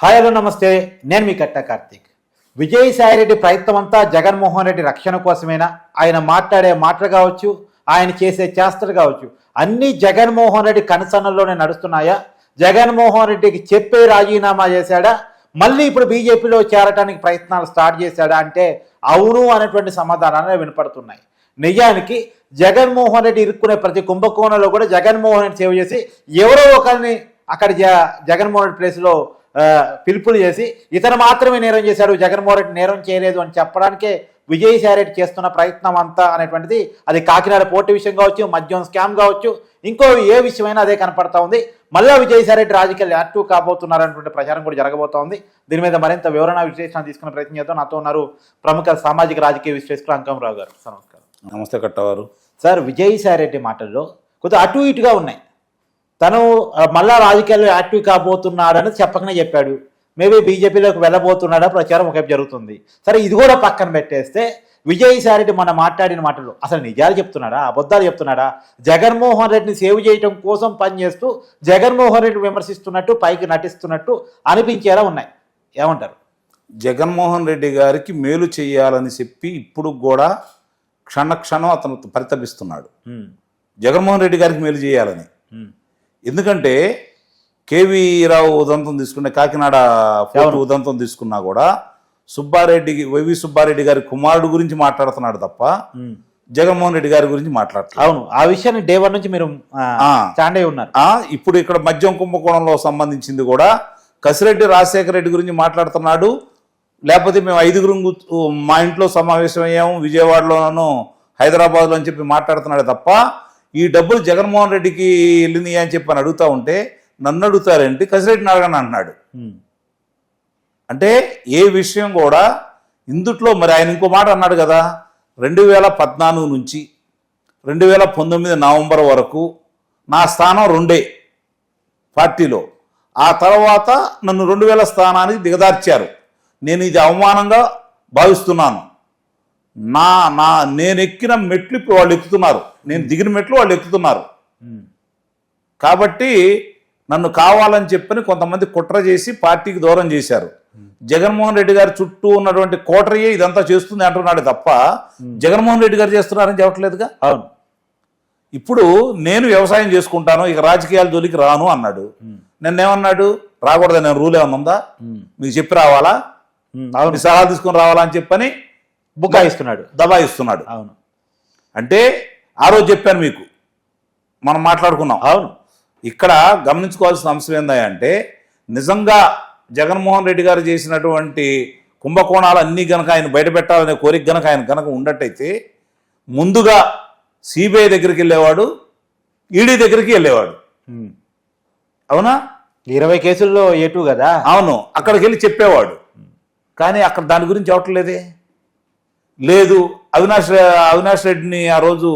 Hi hello నమస్తే. నేను మీ కట్ట కార్తీక్. విజయసాయిరెడ్డి ప్రయత్నం అంతా జగన్మోహన్ రెడ్డి రక్షణ కోసమేనా? ఆయన మాట్లాడే మాటలు కావచ్చు ఆయన చేసే చేష్టలు కావచ్చు అన్నీ జగన్మోహన్ రెడ్డి కనసన్నల్లోనే నడుస్తున్నాయా? జగన్మోహన్ రెడ్డికి చెప్పే రాజీనామా చేశాడా? మళ్ళీ ఇప్పుడు బీజేపీలో చేరటానికి ప్రయత్నాలు స్టార్ట్ చేశాడా అంటే అవును అనేటువంటి సమాధానాలు వినపడుతున్నాయి. నిజానికి జగన్మోహన్ రెడ్డి ఇరుక్కునే ప్రతి కుంభకోణంలో కూడా జగన్మోహన్ రెడ్డి సేవ చేసి ఎవరో ఒకరిని అక్కడ జ జగన్మోహన్ రెడ్డి ప్లేస్లో పిలుపులు చేసి ఇతను మాత్రమే నేరం చేశాడు జగన్మోహన్ రెడ్డి నేరం చేయలేదు అని చెప్పడానికే విజయసాయి రెడ్డి చేస్తున్న ప్రయత్నం అంతా అనేటువంటిది అది కాకినాడ పోటీ విషయం కావచ్చు మద్యం స్కామ్ కావచ్చు ఇంకో ఏ విషయమైనా అదే కనపడతా ఉంది. మళ్ళా విజయసాయి రెడ్డి రాజకీయాలు యాక్టివ్ కాబోతున్నారనేటువంటి ప్రచారం కూడా జరగబోతా ఉంది. దీని మీద మరింత వివరణ విశ్లేషణ తీసుకునే ప్రయత్నం చేద్దాం. నాతో ఉన్నారు ప్రముఖ సామాజిక రాజకీయ విశ్లేషకులు అంకంరావు గారు. నమస్కారం. నమస్తే కట్టవారు. సార్ విజయసాయి రెడ్డి మాటల్లో కొద్దిగా అటు ఇటుగా ఉన్నాయి. తను మళ్ళా రాజకీయాల్లో యాక్టివ్ కాబోతున్నాడని చెప్పకనే చెప్పాడు. మేబీ బీజేపీలోకి వెళ్ళబోతున్నాడా ప్రచారం ఒకవైపు జరుగుతుంది. సరే ఇది కూడా పక్కన పెట్టేస్తే విజయసాయి రెడ్డి మన మాట్లాడిన మాటలు అసలు నిజాలు చెప్తున్నాడా? అబద్ధాలు చెప్తున్నాడా? జగన్మోహన్ రెడ్డిని సేవ్ చేయటం కోసం పనిచేస్తూ జగన్మోహన్ రెడ్డి విమర్శిస్తున్నట్టు పైకి నటిస్తున్నట్టు అనిపించేలా ఉన్నాయి. ఏమంటారు? జగన్మోహన్ రెడ్డి గారికి మేలు చేయాలని చెప్పి ఇప్పుడు కూడా క్షణ క్షణం అతను పరితపిస్తున్నాడు. జగన్మోహన్ రెడ్డి గారికి మేలు చేయాలని. ఎందుకంటే కేవీ రావు ఉదంతం తీసుకునే కాకినాడ ఫోర్ట్. ఉదంతం తీసుకున్నా కూడా సుబ్బారెడ్డి వైవి సుబ్బారెడ్డి గారి కుమారుడు గురించి మాట్లాడుతున్నాడు తప్ప. జగన్మోహన్ రెడ్డి గారి గురించి మాట్లాడతాడు అవును ఆ విషయాన్ని డే వన్ నుంచి మీరు. స్టాండ్ అయి ఉన్నారు ఇప్పుడు ఇక్కడ మద్యం కుంభకోణంలో సంబంధించింది కూడా కసిరెడ్డి రాజశేఖర రెడ్డి గురించి మాట్లాడుతున్నాడు లేకపోతే మేము ఐదుగురు మా ఇంట్లో సమావేశం అయ్యాము విజయవాడలోనూ హైదరాబాద్లో అని చెప్పి మాట్లాడుతున్నాడు తప్ప ఈ డబ్బులు జగన్మోహన్ రెడ్డికి వెళ్ళినాయి అని చెప్పి అని అడుగుతా ఉంటే నన్ను అడుగుతారేంటి? కసిరెడ్డిని అడగని అంటున్నాడు. ఉమ్, అంటే ఏ విషయం కూడా ఇందుట్లో మరి ఆయన ఇంకో మాట అన్నాడు కదా రెండు వేల పద్నాలుగు నుంచి రెండు వేల పంతొమ్మిది నవంబర్ వరకు నా స్థానం రెండే పార్టీలో. ఆ తర్వాత నన్ను రెండు వేల స్థానానికి దిగదార్చారు. నేను ఇది అవమానంగా భావిస్తున్నాను. నా నా నేను ఎక్కిన మెట్లు ఇప్పుడు వాళ్ళు ఎక్కుతున్నారు. నేను దిగిన మెట్లు వాళ్ళు ఎక్కుతున్నారు. కాబట్టి నన్ను కావాలని చెప్పని కొంతమంది కుట్ర చేసి పార్టీకి దూరం చేశారు. జగన్మోహన్ రెడ్డి గారి చుట్టూ ఉన్నటువంటి కోటరియే ఇదంతా చేస్తుంది అంటున్నాడు తప్ప జగన్మోహన్ రెడ్డి గారు చేస్తున్నారని చెప్పట్లేదుగా? అవును. ఇప్పుడు నేను వ్యవసాయం చేసుకుంటాను ఇక రాజకీయాల జోలికి రాను అన్నాడు. నిన్నేమన్నాడు? రాకూడదు నేను రూల్ ఏమన్నా ఉందా? మీకు చెప్పి రావాలా? మీ సలహా తీసుకుని రావాలా అని చెప్పని బుకాయిస్తున్నాడు. దబాయిస్తున్నాడు. అవును. అంటే ఆ రోజు చెప్పాను మీకు. మనం మాట్లాడుకున్నాం. అవును. ఇక్కడ గమనించుకోవాల్సిన అంశం ఏందంటే నిజంగా జగన్మోహన్ రెడ్డి గారు చేసినటువంటి కుంభకోణాలు అన్నీ గనక ఆయన బయటపెట్టాలనే కోరిక గనక ఆయన గనక ఉండట్టయితే ముందుగా సిబిఐ దగ్గరికి వెళ్ళేవాడు ఈడీ దగ్గరికి వెళ్ళేవాడు. అవునా? ఇరవై కేసుల్లో ఏటు కదా? అవును. అక్కడికి వెళ్ళి చెప్పేవాడు. కానీ అక్కడ దాని గురించి అవట్లేదే లేదు. అవినాష్ అవినాష్ రెడ్డిని ఆ రోజు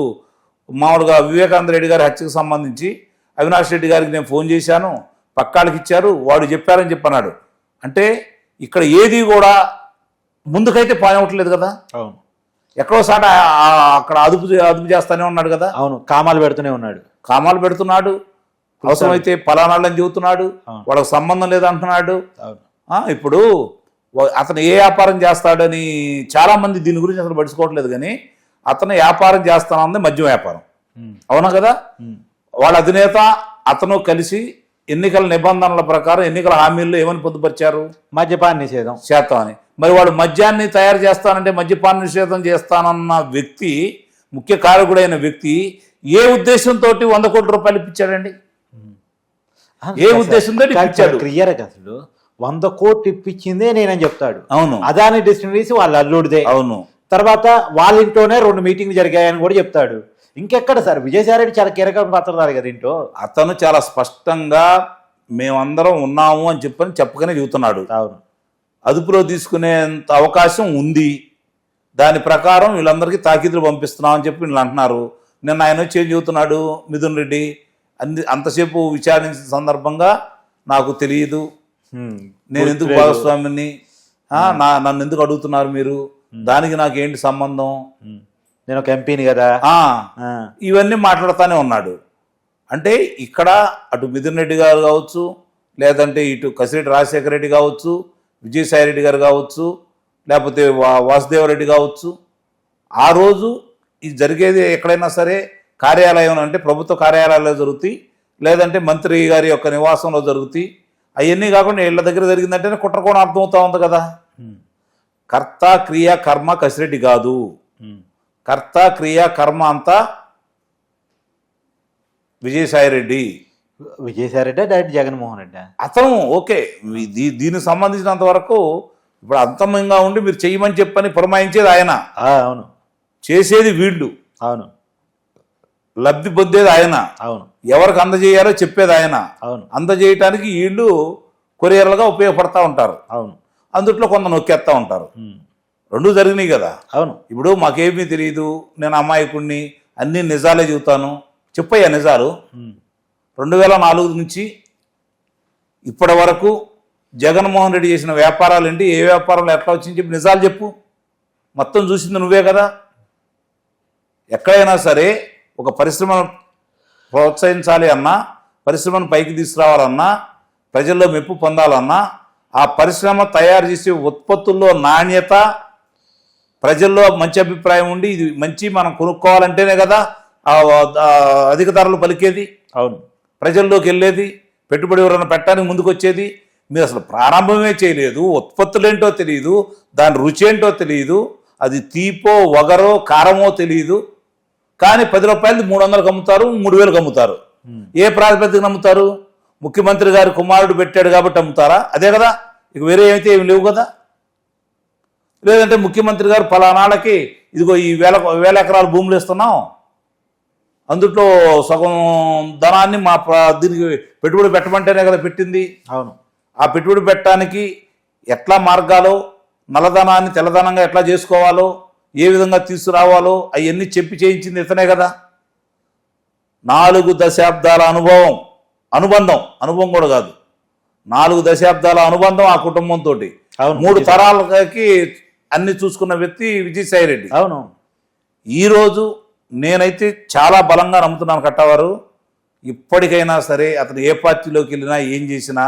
మామూలుగా వివేకానంద రెడ్డి గారి హత్యకు సంబంధించి అవినాష్ రెడ్డి గారికి నేను ఫోన్ చేశాను. పక్కాళ్ళకి ఇచ్చారు. వాడు చెప్పారని చెప్పన్నాడు. అంటే ఇక్కడ ఏది కూడా ముందుకైతే పానివ్వట్లేదు కదా? అవును. ఎక్కడో సాట అక్కడ అదుపు అదుపు చేస్తానే ఉన్నాడు కదా? అవును. కామాలు పెడుతూనే ఉన్నాడు. కామాలు పెడుతున్నాడు. అవసరమైతే పలానాళ్ళని చెబుతున్నాడు. వాళ్ళకి సంబంధం లేదంటున్నాడు. ఇప్పుడు అతను ఏ వ్యాపారం చేస్తాడని చాలా మంది దీని గురించి అసలు పడుచుకోవట్లేదు కానీ అతను వ్యాపారం చేస్తానంది మద్యం వ్యాపారం. అవునా కదా? వాళ్ళ అధినేత అతను కలిసి ఎన్నికల నిబంధనల ప్రకారం ఎన్నికల హామీల్లో ఏమని పొందుపరిచారు? మద్యపాన నిషేధం. చేస్తామని. మరి వాడు మద్యాన్ని తయారు చేస్తానంటే మద్యపాన నిషేధం చేస్తానన్న వ్యక్తి ముఖ్య కారకుడైన వ్యక్తి ఏ ఉద్దేశంతో వంద కోట్ల రూపాయలు ఇప్పించాడండి? ఏ ఉద్దేశంతో ఇప్పించాడు? క్లియర్ అసలు వంద కోట్లు ఇప్పించిందే నేనని చెప్తాడు. అవును. అదాని డిస్టిలరీస్ వాళ్ళ అల్లుడిదే. అవును. తర్వాత వాళ్ళ ఇంట్లోనే రెండు మీటింగ్లు జరిగాయని కూడా చెప్తాడు. ఇంకెక్కడ సార్? విజయసాయి రెడ్డి చాలా కీలక పాత్రదారు కదా ఇంట్లో. అతను చాలా స్పష్టంగా మేమందరం ఉన్నాము అని చెప్పని చెప్పకనే చెబుతున్నాడు. అవును. అదుపులో తీసుకునేంత అవకాశం ఉంది. దాని ప్రకారం వీళ్ళందరికీ తాకీదులు పంపిస్తున్నాం అని చెప్పి వీళ్ళు అంటున్నారు. నిన్న ఆయన వచ్చి ఏం చెబుతున్నాడు? మిథున్ రెడ్డి అన్ని అంతసేపు విచారించిన సందర్భంగా నాకు తెలియదు. నేను ఎందుకు. భాగస్వామిని? నా నన్ను ఎందుకు అడుగుతున్నారు మీరు? దానికి నాకు ఏంటి సంబంధం. నేను ఒక ఎంపీని కదా? ఇవన్నీ మాట్లాడుతూనే ఉన్నాడు. అంటే ఇక్కడ అటు మిథున్ రెడ్డి గారు కావచ్చు లేదంటే ఇటు కసిరెడ్డి రాజశేఖర రెడ్డి కావచ్చు విజయసాయి రెడ్డి గారు కావచ్చు లేకపోతే వా వాసుదేవరెడ్డి కావచ్చు. ఆ రోజు ఇది జరిగేది ఎక్కడైనా సరే కార్యాలయం అంటే ప్రభుత్వ కార్యాలయాల్లో జరుగుతాయి లేదంటే మంత్రి గారి యొక్క నివాసంలో జరుగుతాయి. అవన్నీ కాకుండా ఇళ్ళ దగ్గర జరిగిందంటేనే కుట్రకోణం అర్థమవుతా ఉంది కదా. కర్త క్రియ కర్మ కసిరెడ్డి కాదు. కర్త క్రియ కర్మ అంతా విజయసాయి రెడ్డి. విజయసాయి రెడ్డి డైరెక్ట్ జగన్మోహన్ రెడ్డి. అతను ఓకే దీనికి సంబంధించినంత వరకు ఇప్పుడు అంతమంగా ఉండి మీరు చెయ్యమని చెప్పని పురమాయించేది ఆయన. అవును. చేసేది వీళ్ళు. అవును. లబ్ధి పొందేది ఆయన. అవును. ఎవరికి అందజేయాలో చెప్పేది ఆయన. అవును. అందజేయటానికి వీళ్ళు కొరియర్లుగా ఉపయోగపడతా ఉంటారు. అవును. అందుట్లో కొంత నొక్కేస్తూ ఉంటారు. రెండు జరిగినాయి కదా. అవును. ఇప్పుడు మాకేమీ తెలియదు నేను అమాయకుడిని అన్ని నిజాలే చెబుతాను. చెప్పయ్యా నిజాలు. రెండు వేల నాలుగు నుంచి ఇప్పటి వరకు జగన్మోహన్ రెడ్డి చేసిన వ్యాపారాలు ఏంటి ఏ వ్యాపారంలో ఎట్లా వచ్చింది చెప్పి నిజాలు చెప్పు. మొత్తం చూసింది నువ్వే కదా. ఎక్కడైనా సరే ఒక పరిశ్రమను ప్రోత్సహించాలి అన్నా పరిశ్రమను పైకి తీసుకురావాలన్నా ప్రజల్లో మెప్పు పొందాలన్నా ఆ పరిశ్రమ తయారు చేసే ఉత్పత్తుల్లో నాణ్యత ప్రజల్లో మంచి అభిప్రాయం ఉండి ఇది మంచి మనం కొనుక్కోవాలంటేనే కదా అధిక ధరలు పలికేది. అవును. ప్రజల్లోకి వెళ్ళేది పెట్టుబడి ఎవరైనా పెట్టడానికి ముందుకు వచ్చేది మీరు అసలు ప్రారంభమే చేయలేదు. ఉత్పత్తులేంటో తెలియదు దాని రుచి ఏంటో తెలియదు అది తీపో వగరో కారమో తెలియదు కానీ పది రూపాయలు మూడు వందలకు అమ్ముతారు మూడు వేలకు అమ్ముతారు. ఏ ప్రాతిపదికన అమ్ముతారు? ముఖ్యమంత్రి గారి కుమారుడు పెట్టాడు కాబట్టి అమ్ముతారా? అదే కదా? ఇక వేరే అయితే ఏమి లేవు కదా? లేదంటే ముఖ్యమంత్రి గారు పలానాళ్ళకి ఇదిగో ఈ వేల వేల ఎకరాల భూములు ఇస్తున్నాం అందుట్లో సగం ధనాన్ని మా దీనికి పెట్టుబడి పెట్టమంటేనే కదా పెట్టింది. అవును. ఆ పెట్టుబడి పెట్టడానికి ఎట్లా మార్గాలో నల్లధనాన్ని తెల్లధనంగా ఎట్లా చేసుకోవాలో ఏ విధంగా తీసుకురావాలో అవన్నీ చెప్పి చేయించింది ఇతనే కదా. నాలుగు దశాబ్దాల అనుభవం అనుబంధం అనుభవం కూడా కాదు. నాలుగు దశాబ్దాల అనుబంధం ఆ కుటుంబంతో అవును మూడు తరాలకి అన్ని చూసుకున్న వ్యక్తి విజయసాయి రెడ్డి అవును. ఈరోజు నేనైతే చాలా బలంగా నమ్ముతున్నాను కట్టవారు. ఇప్పటికైనా సరే అతను ఏ పార్టీలోకి వెళ్ళినా ఏం చేసినా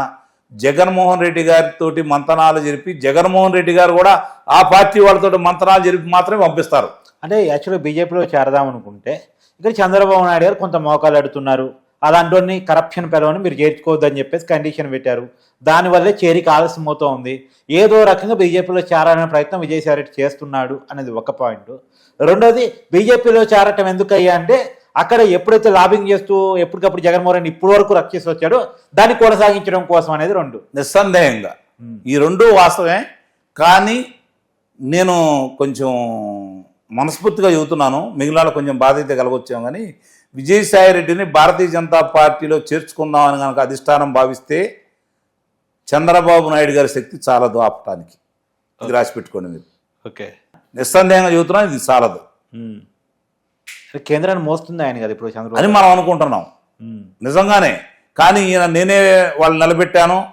జగన్మోహన్ రెడ్డి గారితో మంతనాలు జరిపి జగన్మోహన్ రెడ్డి గారు కూడా ఆ పార్టీ వాళ్ళతో మంతనాలు జరిపి మాత్రమే పంపిస్తారు. అంటే యాక్చువల్గా బీజేపీలో చేరదాం అనుకుంటే ఇక్కడ చంద్రబాబు నాయుడు గారు కొంత మోకాలు అడుతున్నారు అలాంటి కరప్షన్ పిలవని మీరు చేర్చుకోవద్దని చెప్పేసి కండిషన్ పెట్టారు. దానివల్లే చేరిక ఆలస్యం అవుతూ ఉంది. ఏదో రకంగా బీజేపీలో చేరాలనే ప్రయత్నం విజయసాయి రెడ్డి చేస్తున్నాడు అనేది ఒక పాయింట్ రెండోది బీజేపీలో చేరటం ఎందుకయ్యా అంటే అక్కడ ఎప్పుడైతే లాబింగ్ చేస్తూ ఎప్పటికప్పుడు జగన్మోహన్ రెడ్డి ఇప్పటి వరకు రక్షిస్తూ వచ్చాడో దాన్ని కొనసాగించడం కోసం అనేది రెండు. నిస్సందేహంగా. ఈ రెండు వాస్తవమే. కానీ నేను కొంచెం మనస్ఫూర్తిగా చెబుతున్నాను. మిగిలిన కొంచెం బాధ అయితే కలగొచ్చాం కానీ విజయసాయి రెడ్డిని భారతీయ జనతా పార్టీలో చేర్చుకుందామని కనుక అధిష్టానం భావిస్తే చంద్రబాబు నాయుడు గారి శక్తి చాలదు ఆపటానికి. ఇది రాసి పెట్టుకోండి మీరు. ఓకే. నిస్సందేహంగా చెబుతున్నాను ఇది చాలదు. కేంద్రాన్ని మోస్తుంది ఆయన కదా ఇప్పుడు అని చంద్రబాబు మనం అనుకుంటున్నాం. నిజంగానే. కానీ ఈయన నేనే వాళ్ళు నిలబెట్టాను.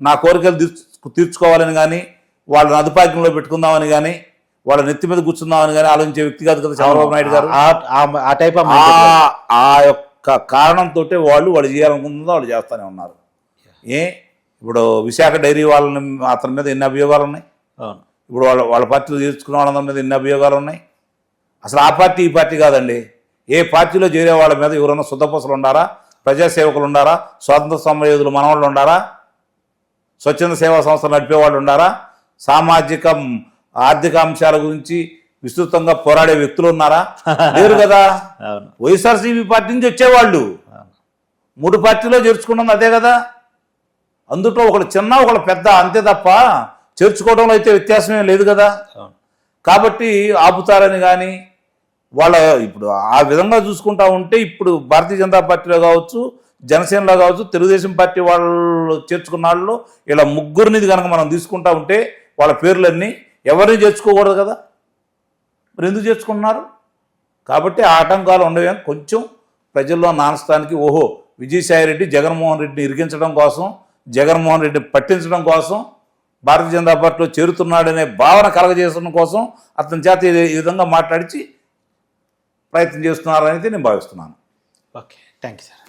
నా కోరికలు తీర్చు తీర్చుకోవాలని కానీ వాళ్ళని అదుపాక్యంలో పెట్టుకుందామని కానీ వాళ్ళ నెత్తి మీద కూర్చుందామని కానీ ఆలోచించే వ్యక్తి కాదు కదా చంద్రబాబు నాయుడు గారు. ఆ- టైప్ ఆ యొక్క కారణంతో వాళ్ళు వాళ్ళు చేయాలనుకుంటుందో వాళ్ళు చేస్తూనే ఉన్నారు. ఏ? ఇప్పుడు విశాఖ డైరీ వాళ్ళని అతని మీద ఎన్ని అభియోగాలు ఉన్నాయి? ఇప్పుడు వాళ్ళ వాళ్ళ పార్టీలో చేర్చుకున్న వాళ్ళ మీద ఎన్ని అభియోగాలు ఉన్నాయి? అసలు ఆ పార్టీ ఈ పార్టీ కాదండి. ఏ పార్టీలో చేరే వాళ్ళ మీద ఎవరైనా శుద్ధపూసలు ఉండారా? ప్రజాసేవకులు ఉండారా? స్వాతంత్ర సమరయోధులు మనవాళ్ళు ఉండారా? స్వచ్ఛంద సేవా సంస్థలు నడిపే వాళ్ళు ఉండారా? సామాజిక ఆర్థిక అంశాల గురించి విస్తృతంగా పోరాడే వ్యక్తులు ఉన్నారా? లేరు కదా. వైఎస్ఆర్సీపీ పార్టీ నుంచి వచ్చేవాళ్ళు. మూడు పార్టీలో చేర్చుకున్నది అదే కదా. అందులో ఒకడు చిన్న ఒకడు పెద్ద అంతే తప్ప చేర్చుకోవడంలో అయితే వ్యత్యాసం లేదు కదా. కాబట్టి ఆపుతారని కానీ వాళ్ళ ఇప్పుడు ఆ విధంగా చూసుకుంటా ఉంటే ఇప్పుడు భారతీయ జనతా పార్టీలో కావచ్చు జనసేనలో కావచ్చు తెలుగుదేశం పార్టీ వాళ్ళు చేర్చుకున్న వాళ్ళు ఇలా ముగ్గురినిది కనుక మనం తీసుకుంటా ఉంటే వాళ్ళ పేర్లన్నీ ఎవరిని చేర్చుకోకూడదు కదా? మరి ఎందుకు చేర్చుకున్నారు కాబట్టి ఆ ఆటంకాలు ఉండవే కొంచెం ప్రజల్లో నానస్తానికి ఓహో విజయసాయి రెడ్డి జగన్మోహన్ రెడ్డిని ఇరిగించడం కోసం జగన్మోహన్ రెడ్డిని పట్టించడం కోసం భారతీయ జనతా పార్టీలో చేరుతున్నాడనే భావన కలగజేసడం కోసం అతని చేత ఈ- విధంగా మాట్లాడిచి ప్రయత్నం చేస్తున్నారు అనేది నేను భావిస్తున్నాను. ఓకే. Thank you sir.